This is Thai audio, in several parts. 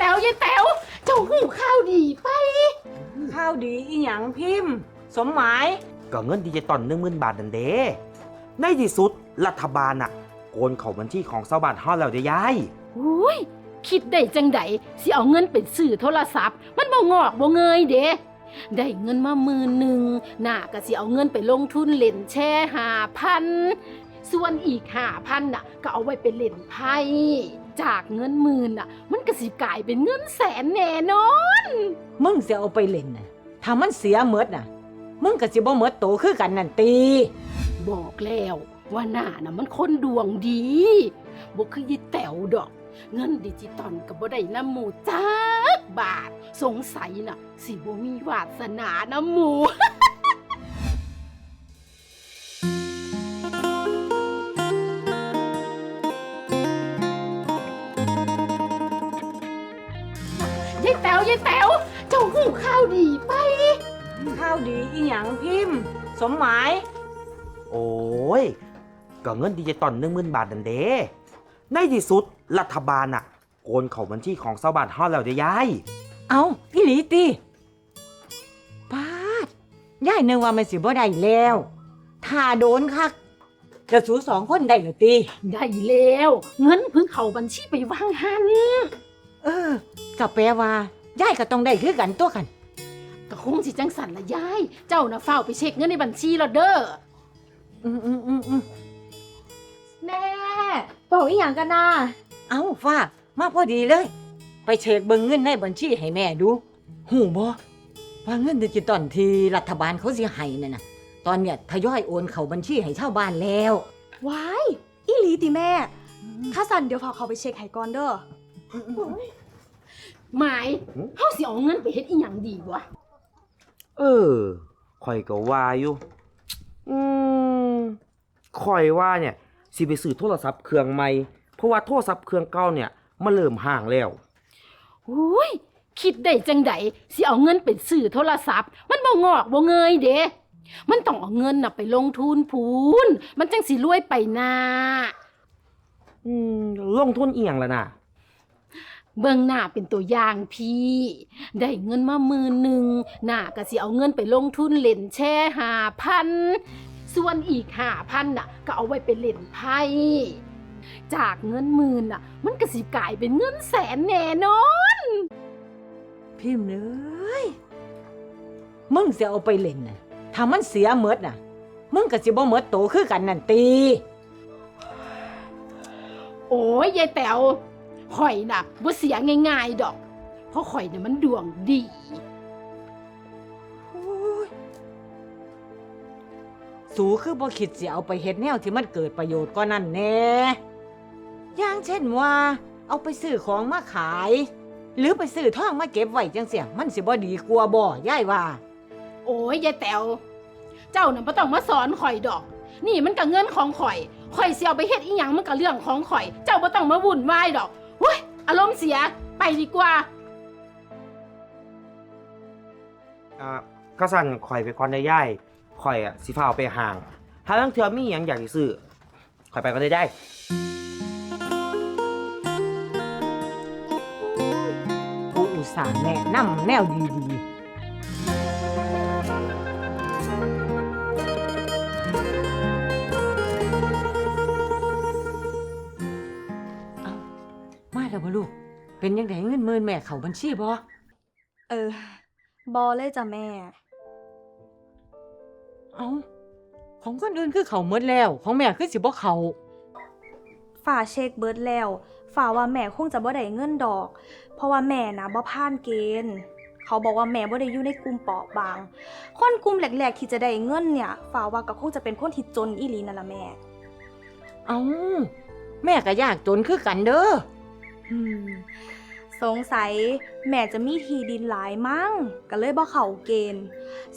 แต๋วยายแต๋วเจ้าหูข้าวดีไป ข้าวดีอีหยังพิมพ์ สมหมาย ก็เงินดิจิตอลหนึ่งหมื่นบาทนั่นเด้ในที่สุดรัฐบาลน่ะ โกนเข้าบัญชีของชาวบ้านเฮาแล้วเด้ยาย อุ้ยคิดได้จังไดสิเอาเงินไปซื้อโทรศัพท์ มันบ่งอกบ่เงยเด้ได้เงินมาหมื่นหนึ่งน่าก็สิเอาเงินไปลงทุนเล่นแช่หาพันส่วนอีกหาพันน่ะ ก็เอาไว้ไปเล่นไพ่ จากเงินหมื่นน่ะ มันก็สิกลายเป็นเงินแสนแน่นอน มึงสิเอาไปเล่นน่ะถ้ามันเสียเมดน่ะ มึงก็สิบ่เมดโตคือกันนั่นตี บอกแล้วว่าหน้าน่ะมันคนดวงดีบ่คือยีแต๋วดอก เงินดิจิตอลก็บ่ได้น้ำหมูจักบาท สงสัยน่ะ สิบ่มีวาสนาน้ำหมูาวดีอีหยังพิมพ์ สมหมาย โอ้ย ก็เงินดิจิตอลหนึ่งหมื่นบาทนั่นเด้ในที่สุดรัฐบาลน่ะโกนเข้าบัญชีของชาวบ้านเฮาแล้วเด้ยาย เอาอีหลีตีปาดย่ายนึกว่ามันสิบ่ได้แล้ว ถ้าโดนคักจะสูสองคนได้เหรอตีได้แล้ว เงินเพิ่งเข้าบัญชีไปวางหัน เออก็แปลว่าย่ายก็ต้องได้คือกันตัวกันก็ คงสิจังสันละยาย เจ้าน่ะเฝ้าไปเช็คเงินในบัญชีแล้วเด้อ อืมอืมอืมอืมแม่บอกอีหยังกันนะเอาฟ้ามาพอดีเลย ไปเช็คเบิ่งเงินในบัญชีให้แม่ดูหูบ่ว่าเงินดิจิตอลที่รัฐบาลเขาสิให้นั่นน่ะ ตอนเนี้ยทยอยโอนเข้าบัญชีให้ชาวบ้านแล้วว้ายอีหลีติแม่ถ้าสั่นเดี๋ยวพอเขาไปเช็คให้ก่อนเด้อ หมาย เฮาสิเอาเงินไปเฮ็ดอีหยังดีวะ เออข่อยก็ว่าอยู่ อืมข่อยว่าเนี่ย สิไปซื้อโทรศัพท์เครื่องใหม่ เพราะว่าโทรศัพท์เครื่องเก่าเนี่ยมันเริ่มห่างแล้ว อุ้ยคิดได้จังไดสิเอาเงินไปซื้อโทรศัพท์ มันบ่งอกบ่เงยเด้มันต้องเอาเงินน่ะไปลงทุนพูนมันจังสิรวยไปหน้าอืมลงทุนเอียงแล้วนะ เบิ่งหน้าเป็นตัวอย่างพี่ ได้เงินมาหมื่นหนึ่งหน้าก็สิเอาเงินไปลงทุนเล่นแช่หาพันส่วนอีกหาพันน่ะ ก็เอาไว้ไปเล่นไพ่จากเงินหมื่นน่ะ มันก็สิกลายเป็นเงินแสนแน่นอน พิมพ์เลยมึงสิเอาไปเล่นน่ะถ้ามันเสียเมดน่ะ มึงก็สิบ่เมดโตคือกันนั่นตี โอ้ยยายแต๋ว ข่อยน่ะบ่เสียง่ายๆดอก เพราะข่อยน่ะมันดวงดีโอ้ยสูคือบ่คิดสิเอาไปเฮ็ดแนวที่มันเกิดประโยชน์ก็นั่นแน่อย่างเช่นว่า เอาไปซื้อของมาขาย หรือไปซื้อทองมาเก็บไว้จังเสียมันสิบ่ดีกว่าบ่ยายว่า โอ้ยยายแต๋วเจ้าน่ะบ่ต้องมาสอนข่อยดอก นี่มันก็เงินของข่อย ข่อยสิเอาไปเฮ็ดอีหยังมันก็เรื่องของข่อย เจ้าบ่ต้องมาวุ่นวายดอกเฮ้ย อารมณ์เสียไปดีกว่า อ่าก็สั่นข่อยไปก่อนได้ย่ายข่อยอะสิฟ้าเอาไปห่าง ถ้าลังเทื่อมีหยังอยากสิซื้อข่อยไปก็ได้ได้กูอุตส่าห์แนะนำแนวดีๆ มาแล้วบ่ลูก เป็นยังไงเงินหมื่นแม่เข้าบัญชีบ่เออบอเลยจ้ะแม่ เอาของคนอื่นคือเขาหมดแล้ว ของแม่คือสิบ่เขาฝ่าเช็คเบิร์ดแล้ว ฝ่าว่าแม่คงจะบ่ได้เงินดอก เพราะว่าแม่นะบ่ผ่านเกณฑ์ เขาบอกว่าแม่บ่ได้อยู่ในกลุ่มเปราะบาง คนกลุ่มแรกๆ ที่จะได้เงินเนี่ย ฝ่าว่าก็คงจะเป็นคนที่จนอีหลีนั่นล่ะแม่ เอาแม่ก็ยากจนคือกันเด้ออืม สงสัยแม่จะมีทีดินหลายมั้งก็เลยบ่เข้าเกณฑ์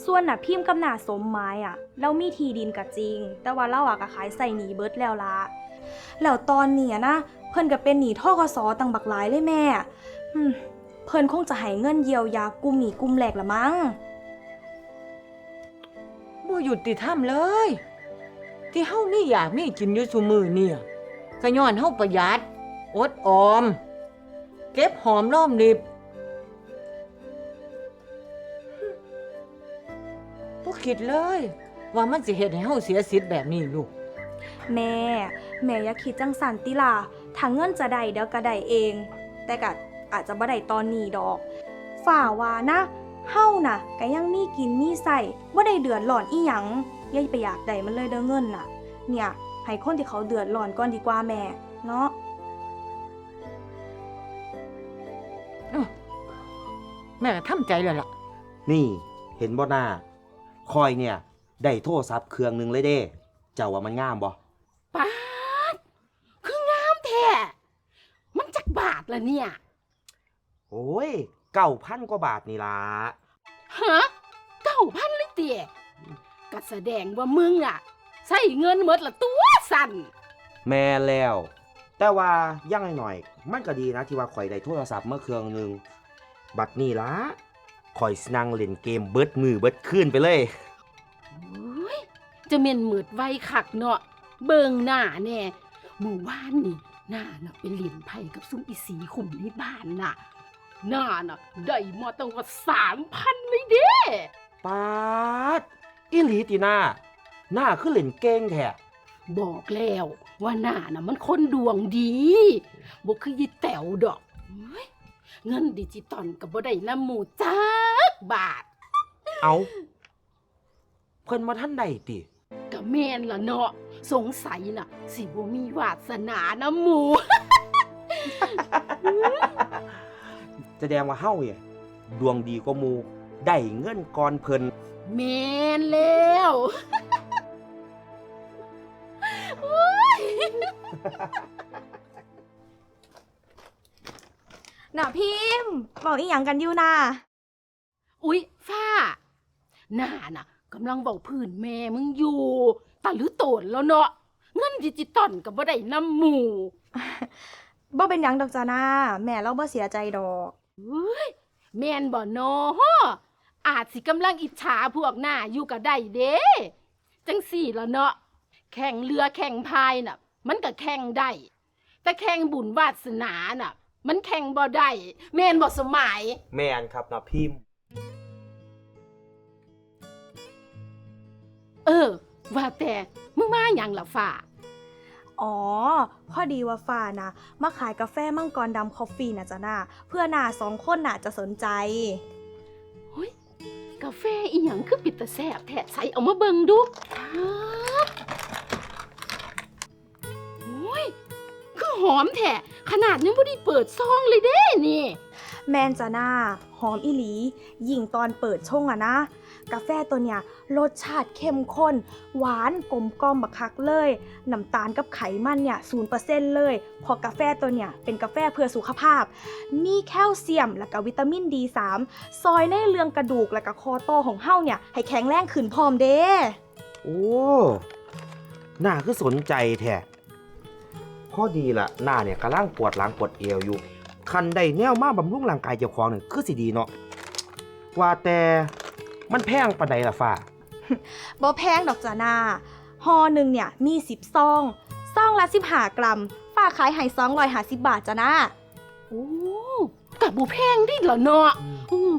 ส่วนน่ะพิมพ์กับหนาสมหมายอะเรามีทีดินก็จริง แต่ว่าเราอะก็ขายใส่หนีเบิดแล้วละแล้วตอนเนี้ยนะ เพิ่นก็เป็นหนี้ทกสตังบักหลายเลยแม่เพิ่นคงจะให้เงินเยียวยากุมหนีกุมแรกละมั้งบ่หยุดติธรรมเลย ที่เฮามีอยากมีกินอยู่ซุมือเนี่ยก็ย้อนเฮาประหยัด อดออม เก็บหอมรอมริบบ่คิดเลย ว่ามันสิเฮ็ดให้เฮาเสียสิทธิ์แบบนี้ลูก แม่ แม่อย่าคิดจังสันติล่ะถ้าเงินจะได้เดี๋ยวก็ได้เอง แต่ก็อาจจะบ่ได้ตอนนี้ดอก ฝ่าว่านะเฮาน่ะก็ยังมีกินมีใส่บ่ได้เดือดร้อนอีหยังอย่าไปอยากได้มันเลยเด้อเงินน่ะ เนี่ยให้คนที่เขาเดือดร้อนก่อนดีกว่าแม่ เนาะ แม่ก็ทำใจแล้วล่ะ นี่เห็นบ่หน้าคอยเนี่ย ได้โทรศัพท์เครื่องหนึงเลยเด้ เจ้าว่ามันงามบ่ป๊าดคืองามแท้มันจักบาทละเนี่ย โอ้ยเก้าพันกว่าบาทนี่ล่ะฮะเก้าพันเลยเตี๋ยก็แสดงว่ามึงอะใช้เงินหมดละตัวสั่น แม่นแล้ว แต่ว่าอยังหน่อยๆมันก็ดีนะที่ว่าข่อยได้โทรศัพท์เมื่อเครื่องหนึง บัดนี้ละข่อยสินั่งเล่นเกมเบิดมือเบิดคืนไปเลยโอ้ยจะเม่นมืดไวคักเนาะเบิงหน้าแน่หมู่บ้านนี่หน้าน่ะเป็นเหรียญไผ่กับซุ้มอีสีขุมในบ้านน่ะหน้าน่ะได้มาตั้งว่าสามพันเลยเด้ปาดอีหลีติหน้า หน้าคือเล่นเก่งแท้บอกแล้วว่าหน้าน่ะมันคนดวงดีบ่คือยีแต๋วดอกเฮ้ย เงินดิจิตอลกับบ่ได้น้ำหมูจักบาทเอาเพิ่นมาท่านใดติก็แม่นละเนาะสงสัยน่ะ สิบ่มีวาสนาน้ำหมู แสดงว่าเฮาเนี่ยดวงดีกว่าหมูได้เงินก่อนเพิ่นแม่นแล้ว น่ะพิมพ์บอกอีหยังกันอยู่น่ะอุ๊ยฟ้าหน้าน่ะกำลังบอกพื้นแม่มึงอยู่ตาหรือโตนแล้วเนาะเงินดิจิตอลกับบ่ได้น้ำหมูบ่เป็นหยังดอกจ้านาแม่เราบ่เสียใจดอกเฮ้ยแม่นบ่เนาะอาจสิกำลังอิจฉาพวกหน้าอยู่ก็ได้เด้จังสี่ละเนาะแข่งเรือแข่งพายน่ะ มันก็แข่งได้แต่แข่งบุญวาสนาน่ะ มันแข่งบ่ได้แม่นบ่สมัย แม่นครับนะพิมพ์ เออ ว่าแต่มึงมาหยังล่ะฟ้าอ๋อ พอดีว่าฟ้านะมาขายกาแฟมังกรดำคอฟฟี่นะจ้านาเพื่อหน้าสองคนน่ะจะสนใจเฮ้ยกาแฟอีหยังคือปิดตาแสบแท้ใส่เอามาเบิ่งดูครั หอมแท้ขนาดยังบ่ได้เปิดซองเลยเด้นี่ แมนจ้านาหอมอีหลี ยิ่งตอนเปิดช่องอะนะ กาแฟตัวเนี้ยรสชาติเข้มข้น หวานกลมกล่อมบักคักเลยน้ำตาลกับไขมันเนี่ยศูนเปอร์เซ็นต์เลยเพอกาแฟตัวเนี้ยเป็นกาแฟเพื่อสุขภาพ มีแคลเซียมและก็วิตามิน D3 ซอยในเรืองกระดูกและก็คอโตอของเฮาเนี่ยให้แข็งแรงขึ้นพร้อมเด้ โอ้หน้าคือสนใจแท้ ข้อดีละหน้าเนี่ยกำลังปวดหลังปวดเอวอยู่ คันได้แนวมาบำรุงร่างกายเจ้าของเนี่ยคือสิดีเนาะว่าแต่มันแพงปานใดล่ะฟ้าบ่แพงดอกจ้านาฮอหนึ่งเนี่ยมี10ซองซองละ15กรัมฝากขายให้250บาทจ้านาโอ้กับบุแพงดิเหรอเนาะอืม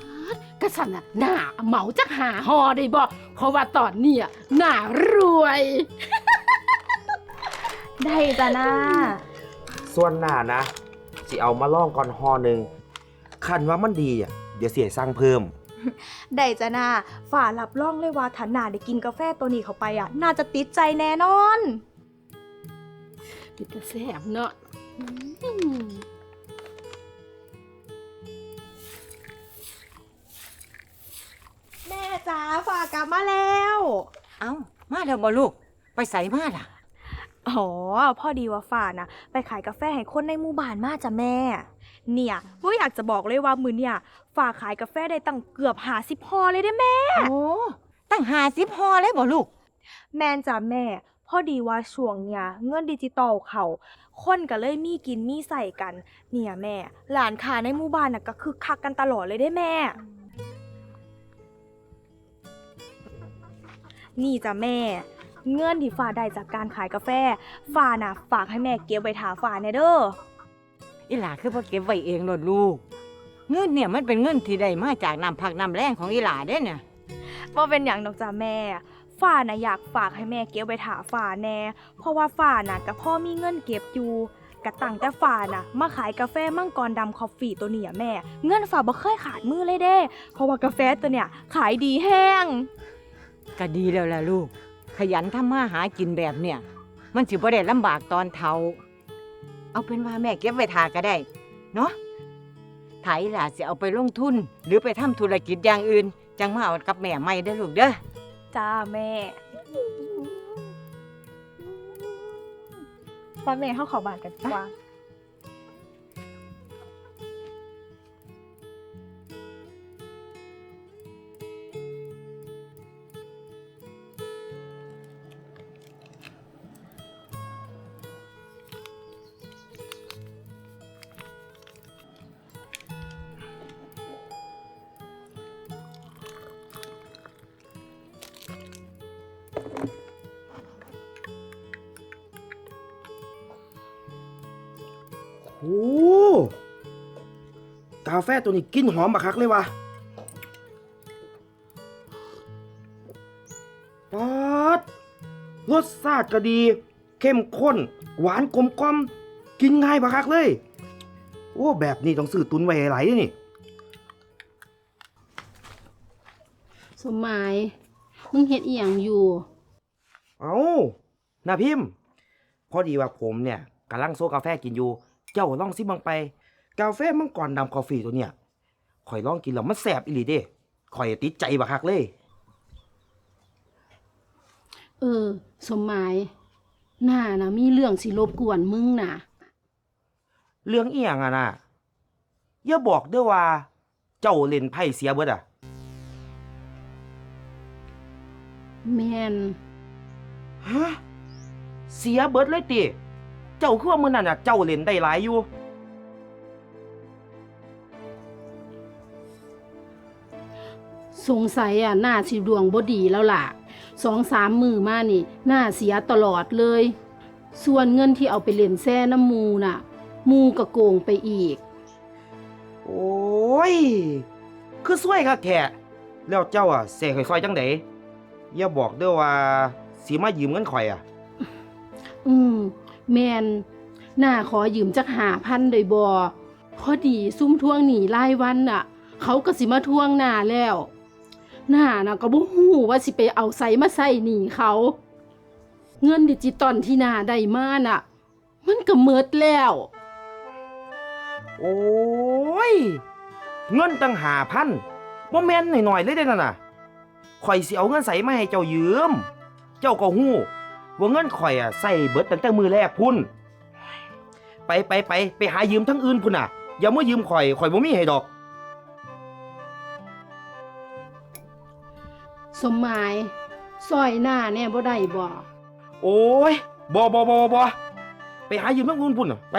ฮัดกระสันน่ะหน้าเหมาจักหาหอได้บ่เพราะว่าตอนเนี้ยหน้ารวย ได้จ้านาส่วนหน้านะสิเอามาล่องก่อนห่อหนึ่งคันว่ามันดีอะเดี๋ยวเสียสร้างเพิ่ม ได้จ้านาฝ่ารับรองเลยว่าถ้านาได้กินกาแฟตัวนี้เข้าไปอะ น่าจะติดใจแน่นอน ปิดตาแสบเนาะอืมแม่จ๋าฝากกลับมาแล้ว เอ้า มาแล้วบ่ลูก ไปใส่มาล่ะ อ๋อพอดีว่าฝ่านะไปขายกาแฟให้คนในหมู่บ้านมาจ้ะแม่ เนี่ยว่าอยากจะบอกเลยว่ามือเนี่ยฝ่าขายกาแฟได้ตั้งเกือบหาสิบพอเลยได้แม่ โอ้ตั้งหาสิบฮอเลยบ่ลูก แมนจ้ะแม่ พอดีว่าช่วงเนี่ยเงินดิจิตอลเขาคนก็เลยมีกินมีใส่กัน เนี่ยแม่ หลานค้าในหมู่บ้านน่ะก็คึกคักกันตลอดเลยได้แม่ นี่จ้ะแม่ เงินที่ฝ่าได้จากการขายกาแฟฝ่าน่ะฝากให้แม่เก็บไว้ถาฝ่าแน่เด้ออีหลาคือบ่เก็บไว้เองโลดลูก เงินเนี่ยมันเป็นเงินที่ได้มาจากน้ำพักน้ำแรงของอีหลาเด้เนี่ยว่าเป็นอย่างดอกจ้าแม่ฝ้าน่ะอยากฝากให้แม่เก็บไว้ถาฝ้าแน่ เพราะว่าฝ้าน่ะกับพ่อมีเงินเก็บอยู่กะตั้งแต่ฝ้าน่ะ มาขายกาแฟมังกรดำคอฟฟี่ตัวเนี้ยแม่ เงินฝ้าบ่เคยขาดมือเลยเด้ เพราะว่ากาแฟตัวเนี้ยขายดีแห้งก็ดีแล้วล่ะลูก ขยันทำมาหากินแบบเนี่ย มันสิบ่ได้ลำบากตอนเฒ่าเอาเป็นว่าแม่เก็บไว้ทาก็ได้ เนาะถ้าอีหลาสิเอาไปลงทุน หรือไปทำธุรกิจอย่างอื่น จังมาเอากับแม่ใหม่เด้อลูกเด้อ จ้าแม่ป้าแม่เข้าเขอบานกันดีกว่า โอ้กาแฟตัวนี้กลินหอมบักคักเลยวะป๊าดรสชาติก็ดี เข้มข้น หวานกลมกล่อม กินง่ายบักคักเลย โอ้ แบบนี้ต้องซื้อตุนไว้หลายๆเด้นี่ สมหมาย มึงเฮ็ดอีหยังอยู่ เอาน้าพิมพ์ พอดีว่าผมเนี่ยกำลังโซกาแฟกินอยู่เจ้าลองซิบังไป กาแฟมังกรดำคอฟฟี่ตัวเนี่ยข่อยลองกินแล้วมันแสบอีหลีเด้ข่อยติดใจบักคักเลย เออ สมหมายหน้านะมีเรื่องสิรบกวนมึงน่ะเรื่องอีหยังอะนะอย่าบอกเด้อว่า เจ้าเล่นไพ่เสียเบิดอะแม่นฮะเสียเบิดเลยติ เจ้าคือว่ามื้อนั้นน่ะเจ้าเล่นได้หลายอยู่ สงสัยอะหน้าสิดวงบ่ดีแล้วล่ะสองสามมือมานี่หน้าเสียตลอดเลย ส่วนเงินที่เอาไปเล่นแซ่น้ำมูน่ะ มูก็โกงไปอีก โอ้ย คือสวยคักแท้แล้วเจ้าอะเสข่อยซอยจังไดอย่าบอกเด้อว่าสิมายืมเงินข่อยอะ อืม แมนหน้าขอยืมจักหาพันโดยบอพอดีซุ่มทวงหนีรายวันน่ะ เขาก็สิมาทวงหน้าแล้วหน้าน่ะก็บ่ฮู้ว่าสิไปเอาใส่มาใส่หนีเขา เงินดิจิตอลที่หน้าได้มาน่ะ มันก็เมิดแล้ว โอ้ย เงินตั้งหาพันบ่แม่นหน่อยๆเลยเด้นั่นน่ะข่อยสิเอาเงินใส่มาให้เจ้ายืม เจ้าก็ฮู้ ว่าเงินข่อยอะใส่เบิดตั้งแต่มือแรกพุ่น ไปไปไปไปหายืมทั้งอื่นพุ่นน่ะ อย่ามายืมข่อยข่อยบ่มีให้ดอก สมหมายซอยหน้าแน่บ่ได้บ่ โอ้ยบ่บ่บ่บ่บ่ไปหายืมทั้งอื่นพุ่นน่ะไป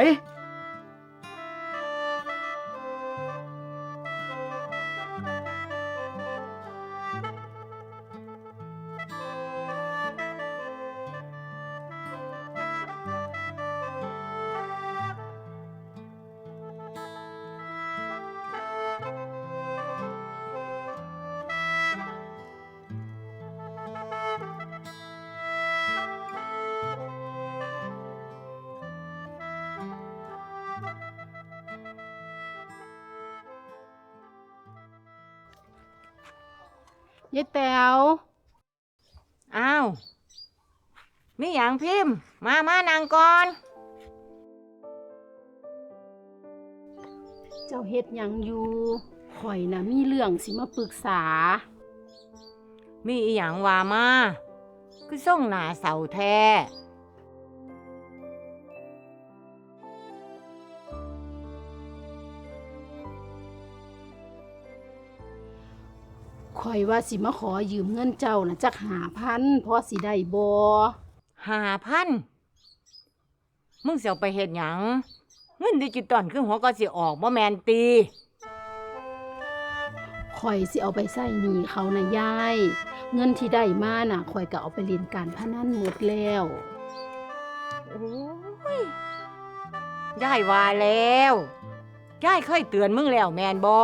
ยายแต๋วอ้าวมีอย่างพิมพ์ มามานางก่อน เจ้าเฮ็ดหยังอยู่ข่อยน่ะมีเรื่องสิมาปรึกษา มีอีหยังว่ามาคือส่งหน้าเสาแท้ ข่อยว่าสิมาขอยืมเงินเจ้านะจักหาพันพอสิได้บ่หาพันมึงเสียวไปเฮ็ดหยัง เงินดิจิตอลคือหัวก็สิออกบ่แมนตีข่อยสิเอาไปใส่หนี้เขานะยาย เงินที่ได้มาน่ะข่อยก็เอาไปเล่นการพนันหมดแล้ว โอ้ยยายว่าแล้วยายเคยเตือนมึงแล้วแมนบอ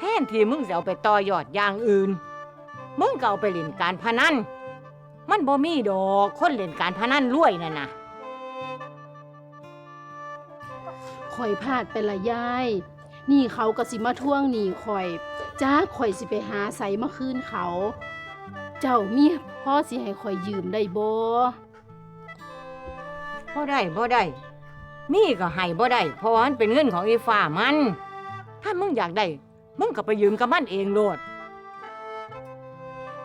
แทนที่มึงจะเอาไปต่อยอดอย่างอื่น มึงก็เอาไปเล่นการพนัน มันบ่มีดอกคนเล่นการพนันรวยนั่นน่ะข่อยพลาดไปละยาย นี่เขาก็สิมาท่วงหนี่ข่อย จ้าข่อยสิไปหาใสมาคืนเขา เจ้ามีพ่อสิให้ข่อยยืมได้บ่บ่ได้บ่ได้ มีก็ให้บ่ได้ เพราะว่ามันเป็นเงินของอีฟ้ามัน ถ้ามึงอยากได้ มึงก็ไปยืมกับมันเองโลด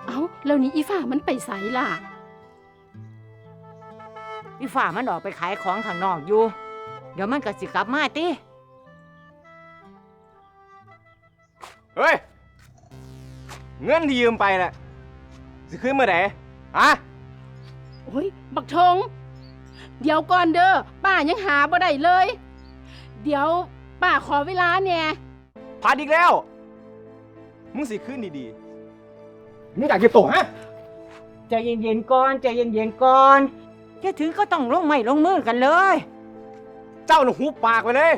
เอ้าแล้วนี่อีฟ้ามันไปไสล่ะ อีฟ้ามันออกไปขายของข้างนอกอยู่ เดี๋ยวมันก็สิกลับมาติ เฮ้ย เงินที่ยืมไปน่ะสิคืนเมื่อไหร่ฮะโอ้ย บักทง เดี๋ยวก่อนเด้อป้ายังหาบ่ได้เลย เดี๋ยวป้าขอเวลาเนี่ย พลาดอีกแล้ว มึงสิคืนดีๆ มึงอยากเก็บตกฮะ ใจเย็นๆก่อนใจเย็นๆก่อนจะถึงก็ต้องลงไม้ลงมือกันเลย เจ้าหนูหูปากไปเลย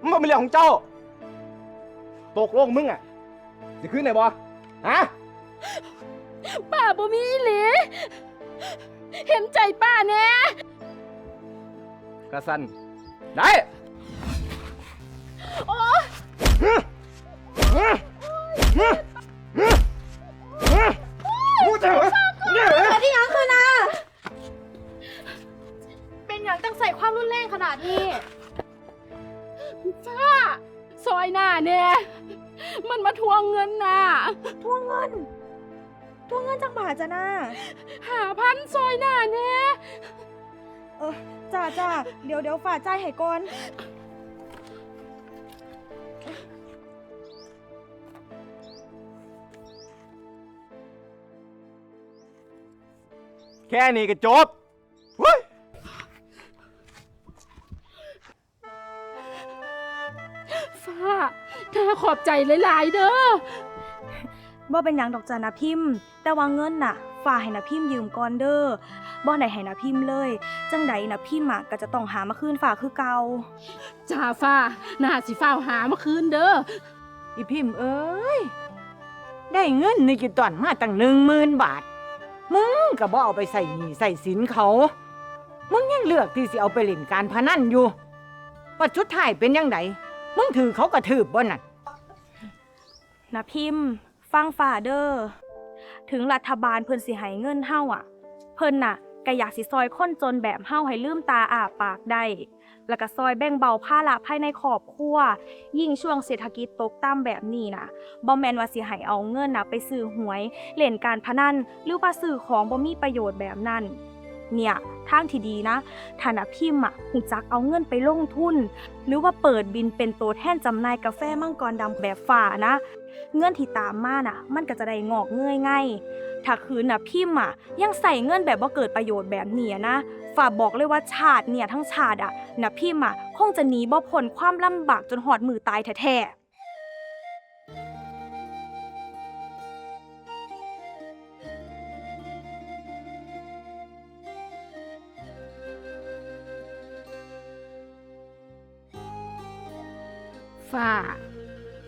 มันเป็นเรื่องของเจ้า ตกลงมึงอะสิคืนไหนบ่ฮะ ป้าบ่มีอีหลีเห็นใจป้าแน่กระสันได้ โอ้กู จะเหรอเนี่ยเหรอที่ยังคือนะเป็นอย่างตั้งใส่ความรุนแรงขนาดนี้ฟ้าซอยหน้าแน่มันมาทวงเงินน่ะทวงเงิน ทวงเงินจากบาทจ้ะนะหาพันซอยหน้าแน่เออจ้าจ้าเดี๋ยวเดี๋ยวฝ่าใจายให้ก่อน แค่นี้ก็จบเฮ้ยฟ้าถ้าขอบใจหลายๆ เด้อ บ่เป็นหยังดอกจ้านะพิมพ์ แต่ว่าเงินน่ะฝ่าให้นะพิมพ์ยืมก่อนเด้อบ่ได้ให้นะพิมพ์เลย จังใดนะพิมพ์อะก็จะต้องหามาคืนฝ่าคือเก่า จ่าฟ้าหน้าสิฟ้าวหามาคืนเด้อ อีพิมพ์เอ้ย ได้เงินในกิตอนมาตั้งหนึ่งหมื่นบาท มึงก็บ่เอาไปใส่หนี้ใส่สินเขา มึงยังเลือกที่สิเอาไปเล่นการพนันอยู่ปัจจุดท้ายเป็นยังไงมึงถือเขากระถืบบ่นั่นนะพิมพ์ ฟังฝ่าเด้อถึงรัฐบาลเพิ่นสิให้เงินเฮาอะ เพิ่นน่ะก็อยากสิซอยคนจนแบบเฮาให้ลืมตาอาปากได้ แล้วก็ซอยแบ่งเบาภาระภายในครอบครัว ยิ่งช่วงเศรษฐกิจตกต่ำแบบนี้นะบ่แมนว่าสิให้เอาเงินน่ะไปซื้อหวยเล่นการพนันหรือว่าซื้อของบ่มีประโยชน์แบบนั้น เนี่ยทางที่ดีนะฐานะพิมพ์อะหูจักเอาเงินไปลงทุน หรือว่าเปิดบินเป็นตัวแทนจำหน่ายกาแฟมังกรดำแบบฝ่านะ เงินที่ตามมาน่ะ มันก็จะได้งอกเงยง่ายถ้าคืนน่ะพิมพ์อะยังใส่เงินแบบว่าเกิดประโยชน์แบบเนี้ยนะฝ่าบอกเลยว่าชาติเนี่ยทั้งชาติอะน่ะพิมพ์อะคงจะหนีบ่พ้นความลำบากจนหอดมือตายแท้ๆ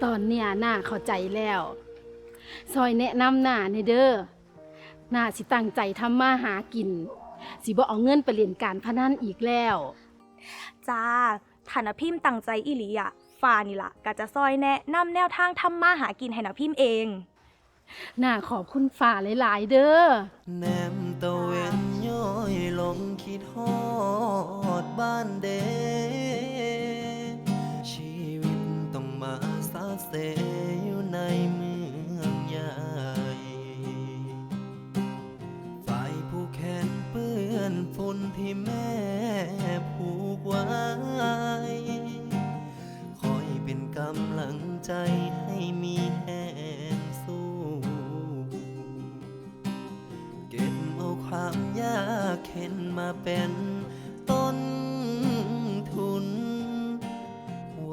ตอนเนี้ยหน้าเข้าใจแล้วซอยแนะนำหน้าในเด้อหน้าสิตั้งใจทำมาหากิน สิบ่เอาเงินไปเล่นการพนันอีกแล้ว จ้าฐานะพิมพ์ตั้งใจอีหลีอะฝ่านี่ล่ะก็จะซอยแนะนำแนวทางทำมาหากินให้นะพิมพ์เอง หน้าขอบคุณฟ้าหลาย ๆ เด้อ แนมตะเวนย้อยลงคิดฮอดบ้านเด แม่ผูกไว้ คอยเป็นกำลังใจให้มีแห่งสู้ เก็บเอาความยากเข็นมาเป็นต้นทุน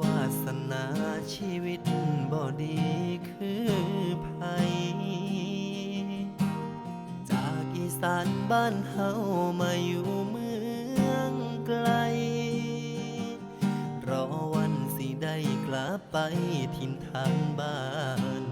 วาสนาชีวิตบ่ดีคือไผจากอีสานบ้านเฮามาอยู่ ไปทินทางบ้าน